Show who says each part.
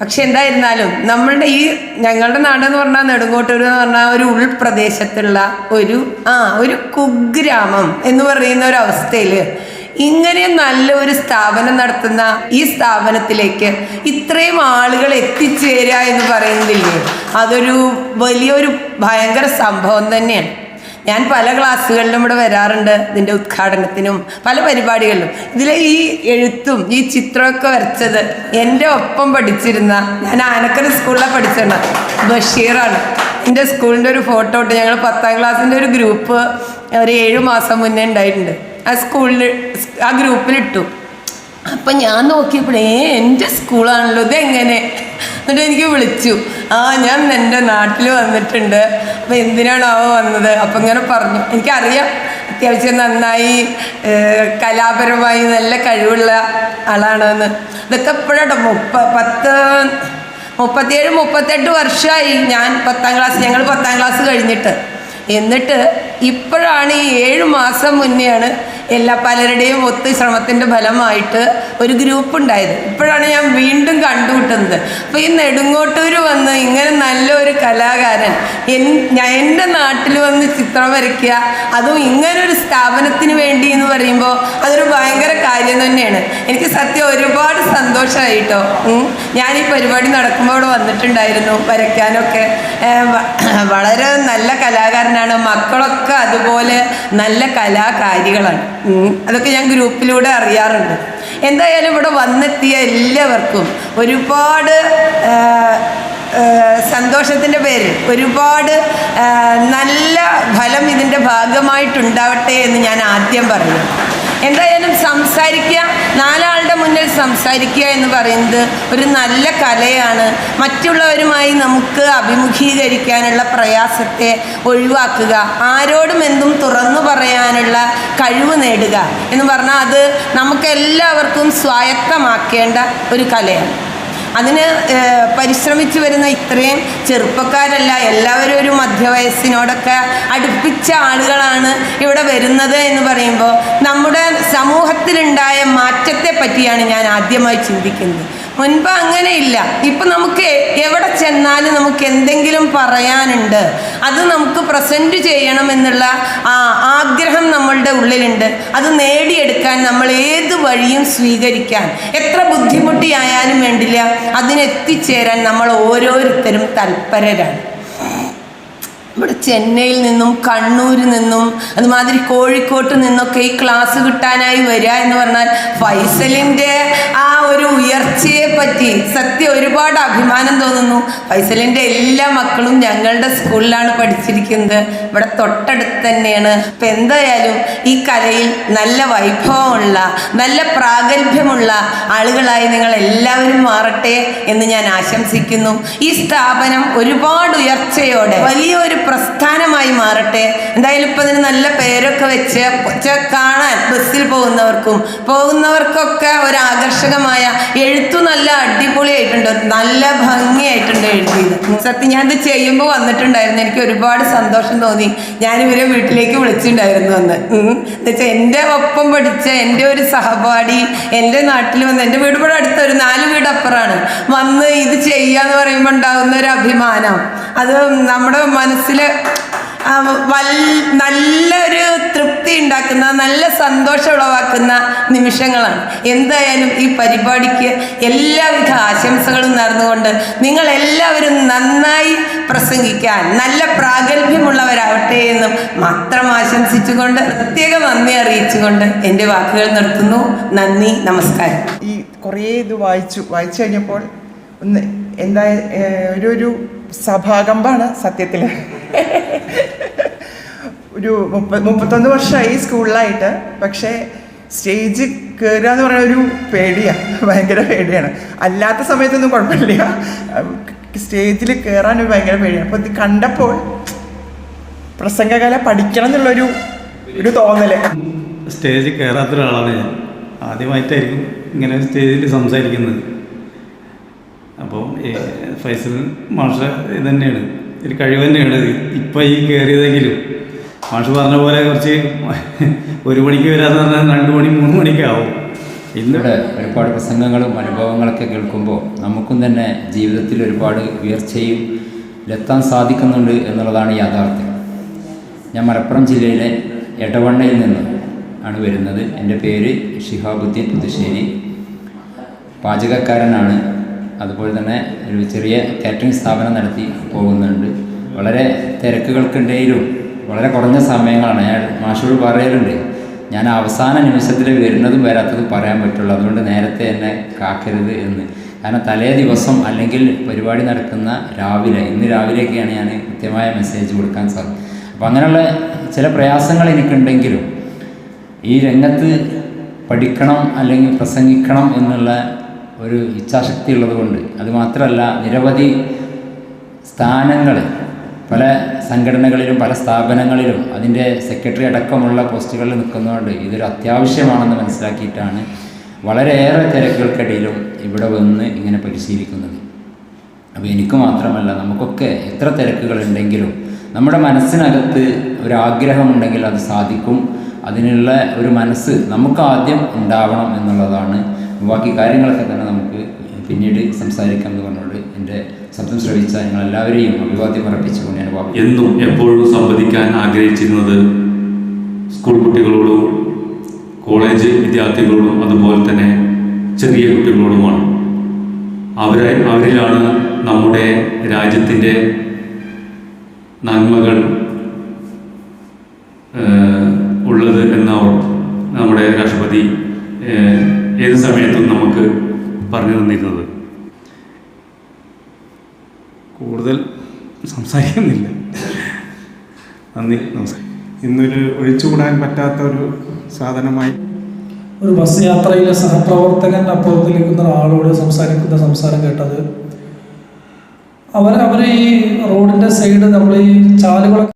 Speaker 1: പക്ഷെ എന്തായിരുന്നാലും നമ്മളുടെ ഈ ഞങ്ങളുടെ നാട് എന്ന് പറഞ്ഞാൽ നെടുങ്കോട്ടൂർ എന്ന് പറഞ്ഞാൽ ഒരു ഉൾപ്രദേശത്തുള്ള ഒരു ആ ഒരു കുഗ്രാമം എന്ന് പറയുന്ന ഒരു അവസ്ഥയിൽ ഇങ്ങനെ നല്ല ഒരു സ്ഥാപനം നടത്തുന്ന ഈ സ്ഥാപനത്തിലേക്ക് ഇത്രയും ആളുകൾ എത്തിച്ചേരുക എന്ന് പറയുന്നില്ലേ? അതൊരു വലിയൊരു ഭയങ്കര സംഭവം തന്നെയാണ്. ഞാൻ പല ക്ലാസ്സുകളിലും ഇവിടെ വരാറുണ്ട് ഇതിന്റെ ഉദ്ഘാടനത്തിനും പല പരിപാടികളിലും. ഇതിലെ ഈ എഴുത്തും ഈ ചിത്രമൊക്കെ വരച്ചത് എന്റെ ഒപ്പം പഠിച്ചിരുന്ന ഞാൻ ആനക്കര സ്കൂളിലാണ് പഠിച്ചിരുന്ന ബഷീറാണ്. എന്റെ സ്കൂളിന്റെ ഒരു ഫോട്ടോ ഇട്ട് ഞങ്ങൾ പത്താം ക്ലാസ്സിന്റെ ഒരു ഗ്രൂപ്പ് ഒരു ഏഴ് മാസം മുന്നേ ഉണ്ടായിട്ടുണ്ട്. ആ സ്കൂളിൽ ആ ഗ്രൂപ്പിലിട്ടു. അപ്പം ഞാൻ നോക്കിയപ്പോഴേ എന്റെ സ്കൂളാണല്ലോ ഇതെങ്ങനെ? എന്നിട്ട് എനിക്ക് വിളിച്ചു. ആ ഞാൻ എന്റെ നാട്ടിൽ വന്നിട്ടുണ്ട്. അപ്പം അവ വന്നത്? അപ്പം ഇങ്ങനെ പറഞ്ഞു. എനിക്കറിയാം അത്യാവശ്യം നന്നായി കലാപരമായി നല്ല കഴിവുള്ള ആളാണെന്ന്. ഇതൊക്കെ എപ്പോഴാട്ടോ മുപ്പ പത്ത് മുപ്പത്തിയേഴ് മുപ്പത്തെട്ട് വർഷമായി ഞാൻ പത്താം ക്ലാസ് ഞങ്ങൾ പത്താം ക്ലാസ് കഴിഞ്ഞിട്ട്. എന്നിട്ട് ഇപ്പോഴാണ് ഈ ഏഴ് മാസം മുന്നെയാണ് എല്ലാ പലരുടെയും ഒത്തു ശ്രമത്തിന്റെ ഫലമായിട്ട് ഒരു ഗ്രൂപ്പ് ഉണ്ടായത്. ഇപ്പോഴാണ് ഞാൻ വീണ്ടും കണ്ടുമുട്ടുന്നത്. അപ്പോൾ ഈ നെടുങ്ങോട്ടൂർ വന്ന് ഇങ്ങനെ നല്ലൊരു കലാകാരൻ എന്റെ നാട്ടിൽ വന്ന് ചിത്രം വരയ്ക്കുക അതും ഇങ്ങനൊരു സ്ഥാപനത്തിന് വേണ്ടി എന്ന് പറയുമ്പോൾ അതൊരു ഭയങ്കര കാര്യം തന്നെയാണ്. എനിക്ക് സത്യം ഒരുപാട് സന്തോഷമായിട്ടോ ഞാൻ ഈ പരിപാടി നടക്കുമ്പോൾ ഇവിടെ വന്നിട്ടുണ്ടായിരുന്നു വരയ്ക്കാനൊക്കെ. വളരെ നല്ല കലാകാരനാണ്. മക്കളൊക്കെ അതുപോലെ നല്ല കലാകാരികളാണ്. അതൊക്കെ ഞാൻ ഗ്രൂപ്പിലൂടെ അറിയാറുണ്ട്. എന്തായാലും ഇവിടെ വന്നെത്തിയ എല്ലാവർക്കും ഒരുപാട് സന്തോഷത്തിന്റെ പേരിൽ ഒരുപാട് നല്ല ഫലം ഇതിന്റെ ഭാഗമായിട്ടുണ്ടാവട്ടെ എന്ന് ഞാൻ ആദ്യം പറഞ്ഞു എന്തായാലും സംസാരിക്കുക നാലാളുടെ മുന്നിൽ സംസാരിക്കുക എന്ന് പറയുന്നത് ഒരു നല്ല കലയാണ് മറ്റുള്ളവരുമായി നമുക്ക് അഭിമുഖീകരിക്കാനുള്ള പ്രയാസത്തെ ഒഴിവാക്കുക. ആരോടും എന്തും തുറന്നു പറയാനുള്ള കഴിവ് നേടുക എന്ന് പറഞ്ഞാൽ അത് നമുക്കെല്ലാവർക്കും സ്വായത്തമാക്കേണ്ട ഒരു കലയാണ്. അതിന് പരിശ്രമിച്ചു വരുന്ന ഇത്രയും ചെറുപ്പക്കാരല്ല എല്ലാവരും ഒരു മധ്യവയസ്സിനോടൊക്കെ അടുപ്പിച്ച ആളുകളാണ് ഇവിടെ വരുന്നത് എന്ന് പറയുമ്പോൾ നമ്മുടെ സമൂഹത്തിലുണ്ടായ മാറ്റത്തെ പറ്റിയാണ് ഞാൻ ആദ്യമായി ചിന്തിക്കുന്നത്. മുൻപ് അങ്ങനെയില്ല. ഇപ്പം നമുക്ക് എവിടെ ചെന്നാലും നമുക്ക് എന്തെങ്കിലും പറയാനുണ്ട്. അത് നമുക്ക് പ്രസന്റ് ചെയ്യണം എന്നുള്ള ആ ആഗ്രഹം നമ്മളുടെ ഉള്ളിലുണ്ട്. അത് നേടിയെടുക്കാൻ നമ്മൾ ഏത് വഴിയും സ്വീകരിക്കാൻ. എത്ര ബുദ്ധിമുട്ടിയായാലും വേണ്ടില്ല. അതിനെത്തിച്ചേരാൻ നമ്മൾ ഓരോരുത്തരും തൽപരരാണ്. ഇവിടെ ചെന്നൈയിൽ നിന്നും കണ്ണൂരിൽ നിന്നും അതുമാതിരി കോഴിക്കോട്ട് നിന്നൊക്കെ ഈ ക്ലാസ് കിട്ടാനായി വരിക എന്ന് പറഞ്ഞാൽ ഫൈസലിന്റെ ആ ഒരു ഉയർച്ചയെ പറ്റി സത്യം ഒരുപാട് അഭിമാനം തോന്നുന്നു. ഫൈസലിന്റെ എല്ലാ മക്കളും ഞങ്ങളുടെ സ്കൂളിലാണ് പഠിച്ചിരിക്കുന്നത്. ഇവിടെ തൊട്ടടുത്ത് തന്നെയാണ്. ഇപ്പം എന്തായാലും ഈ കലയിൽ നല്ല വൈഭവമുള്ള നല്ല പ്രാഗൽഭ്യമുള്ള ആളുകളായി നിങ്ങൾ എല്ലാവരും മാറട്ടെ എന്ന് ഞാൻ ആശംസിക്കുന്നു. ഈ സ്ഥാപനം ഒരുപാട് ഉയർച്ചയോടെ വലിയൊരു പ്രസ്ഥാനമായി മാറട്ടെ. എന്തായാലും ഇപ്പം അതിന് നല്ല പേരൊക്കെ വെച്ച് കാണാൻ ബസ്സിൽ പോകുന്നവർക്കും പോകുന്നവർക്കൊക്കെ ഒരു ആകർഷകമായ എഴുത്തു നല്ല അടിപൊളിയായിട്ടുണ്ട്. നല്ല ഭംഗിയായിട്ടുണ്ട് എഴുതിയത്. സത്യം ഞാൻ ഇത് ചെയ്യുമ്പോൾ വന്നിട്ടുണ്ടായിരുന്നു. എനിക്ക് ഒരുപാട് സന്തോഷം തോന്നി. ഞാൻ ഇവരെ വീട്ടിലേക്ക് വിളിച്ചിട്ടുണ്ടായിരുന്നു അന്ന്. എന്നുവെച്ചാൽ എന്റെ ഒപ്പം പഠിച്ച എന്റെ ഒരു സഹപാഠി എന്റെ നാട്ടിൽ വന്ന് എന്റെ വീട് ഇവിടെ അടുത്ത് ഒരു നാല് വീട് അപ്പുറമാണ്. വന്ന് ഇത് ചെയ്യാന്ന് പറയുമ്പോൾ ഉണ്ടാകുന്ന ഒരു അഭിമാനം. അത് നമ്മുടെ മനസ്സിൽ നല്ലൊരു തൃപ്തി ഉണ്ടാക്കുന്ന നല്ല സന്തോഷം ഉളവാക്കുന്ന നിമിഷങ്ങളാണ്. എന്തായാലും ഈ പരിപാടിക്ക് എല്ലാവിധ ആശംസകളും നേർന്നുകൊണ്ട് നിങ്ങൾ എല്ലാവരും നന്നായി പ്രസംഗിക്കാൻ നല്ല പ്രാഗൽഭ്യമുള്ളവരാവട്ടെ എന്നും മാത്രം ആശംസിച്ചുകൊണ്ട് പ്രത്യേക നന്ദി അറിയിച്ചുകൊണ്ട് എന്റെ വാക്കുകൾ നിർത്തുന്നു. നന്ദി നമസ്കാരം.
Speaker 2: ഈ കുറേ ഇത് വായിച്ചു വായിച്ചു കഴിഞ്ഞപ്പോൾ ഒന്ന് എന്താ ഒരു ഒരു സഭാകമ്പാണ് സത്യത്തിൽ ഒരു മുപ്പ മുപ്പത്തൊന്ന് വർഷമായി സ്കൂളിലായിട്ട്. പക്ഷേ സ്റ്റേജ് കയറുക എന്ന് പറയുന്ന ഒരു പേടിയാണ് ഭയങ്കര പേടിയാണ്. അല്ലാത്ത സമയത്തൊന്നും കുഴപ്പമില്ല. സ്റ്റേജിൽ കയറാൻ ഒരു ഭയങ്കര പേടിയാണ്. അപ്പോൾ ഇത് കണ്ടപ്പോൾ പ്രസംഗകല പഠിക്കണം എന്നുള്ളൊരു ഒരു തോന്നൽ.
Speaker 3: സ്റ്റേജിൽ കയറാത്ത ഒരാളാണ് ഞാൻ. ആദ്യമായിട്ടായിരിക്കും ഇങ്ങനെ സ്റ്റേജിൽ സംസാരിക്കുന്നത്. അപ്പോൾ ഫൈസൽ മാഷ ഇത് തന്നെയാണ്. ഒരു കഴിവ് തന്നെയാണ് ഇപ്പം ഈ കയറിയതെങ്കിലും മാഷ് പറഞ്ഞ പോലെ കുറച്ച് ഒരു മണിക്ക് വരാന്ന് പറഞ്ഞാൽ രണ്ട് മണി മൂന്ന് മണിക്കാവും
Speaker 4: ഇന്നിവിടെ ഒരുപാട് പ്രസംഗങ്ങളും അനുഭവങ്ങളൊക്കെ കേൾക്കുമ്പോൾ നമുക്കും തന്നെ ജീവിതത്തിൽ ഒരുപാട് ഉയർച്ചയും എത്താൻ സാധിക്കുന്നുണ്ട് എന്നുള്ളതാണ് യാഥാർത്ഥ്യം. ഞാൻ മലപ്പുറം ജില്ലയിലെ എടവണ്ണയിൽ നിന്ന് ആണ് വരുന്നത്. എന്റെ പേര് ഷിഹാബുദ്ദീൻ പുതുശ്ശേരി. പാചകക്കാരനാണ്. അതുപോലെ തന്നെ ഒരു ചെറിയ കാറ്ററിംഗ് സ്ഥാപനം നടത്തി പോകുന്നുണ്ട്. വളരെ തിരക്കുകൾക്കിടയിലും വളരെ കുറഞ്ഞ സമയങ്ങളാണ്. ഞാൻ മാഷോട് പറയലുണ്ട്. ഞാൻ അവസാന നിമിഷത്തിൽ വരുന്നതും വരാത്തതും പറയാൻ പറ്റുള്ളൂ. അതുകൊണ്ട് നേരത്തെ എന്നെ കാക്കരുത് എന്ന്. കാരണം തലേ ദിവസം അല്ലെങ്കിൽ പരിപാടി നടക്കുന്ന രാവിലെ ഇന്ന് രാവിലെയൊക്കെയാണ് ഞാൻ കൃത്യമായ മെസ്സേജ് കൊടുക്കാൻ സാധിക്കും അപ്പോൾ അങ്ങനെയുള്ള ചില പ്രയാസങ്ങൾ എനിക്കുണ്ടെങ്കിലും ഈ രംഗത്ത് പഠിക്കണം അല്ലെങ്കിൽ പ്രസംഗിക്കണം എന്നുള്ള ഒരു ഇച്ഛാശക്തി ഉള്ളതുകൊണ്ട് അതുമാത്രമല്ല നിരവധി സ്ഥാനങ്ങൾ പല സംഘടനകളിലും പല സ്ഥാപനങ്ങളിലും അതിന്റെ സെക്രട്ടറി അടക്കമുള്ള പോസ്റ്റുകളിൽ നിൽക്കുന്നതുകൊണ്ട് ഇതൊരു അത്യാവശ്യമാണെന്ന് മനസ്സിലാക്കിയിട്ടാണ് വളരെയേറെ തിരക്കുകൾക്കിടയിലും ഇവിടെ വന്ന് ഇങ്ങനെ പരിശീലിക്കുന്നത്. അപ്പോൾ എനിക്ക് മാത്രമല്ല നമുക്കൊക്കെ എത്ര തിരക്കുകളുണ്ടെങ്കിലും നമ്മുടെ മനസ്സിനകത്ത് ഒരാഗ്രഹമുണ്ടെങ്കിൽ അത് സാധിക്കും. അതിനുള്ള ഒരു മനസ്സ് നമുക്ക് ആദ്യം ഉണ്ടാവണം എന്നുള്ളതാണ്. ബാക്കി കാര്യങ്ങളൊക്കെ തന്നെ നമുക്ക് പിന്നീട് സംസാരിക്കാം എന്റെ ശബ്ദം ശ്രവിച്ച എല്ലാവരെയും അഭിവാദ്യം അർപ്പിച്ചുകൊണ്ട് ഞാൻ
Speaker 5: എന്നും എപ്പോഴും സംവദിക്കാൻ ആഗ്രഹിച്ചിരുന്നത് സ്കൂൾ കുട്ടികളോടും കോളേജ് വിദ്യാർത്ഥികളോടും അതുപോലെ തന്നെ ചെറിയ കുട്ടികളോടുമാണ്. അവരെ അവരിലാണ് നമ്മുടെ രാജ്യത്തിന്റെ നന്മകൾ ഉള്ളത് എന്ന നമ്മുടെ രാഷ്ട്രപതി ഏത് സമയത്തും നമുക്ക് പറഞ്ഞു തന്നിരുന്നത്.
Speaker 3: കൂടുതൽ സംസാരിക്കുന്നില്ല. നന്ദി നമസ്കാരം.
Speaker 6: ഇന്നൊരു ഒഴിച്ചുകൂടാൻ പറ്റാത്ത ഒരു സാധനമായി.
Speaker 7: ഒരു ബസ് യാത്രയിലെ സഹപ്രവർത്തകൻ അപ്പുറത്ത് നിൽക്കുന്ന ഒരാളോട് സംസാരിക്കുന്ന സംസാരം കേട്ടത്. അവർ അവരെ ഈ റോഡിന്റെ സൈഡ് നമ്മൾ ഈ ചാലുകളൊക്കെ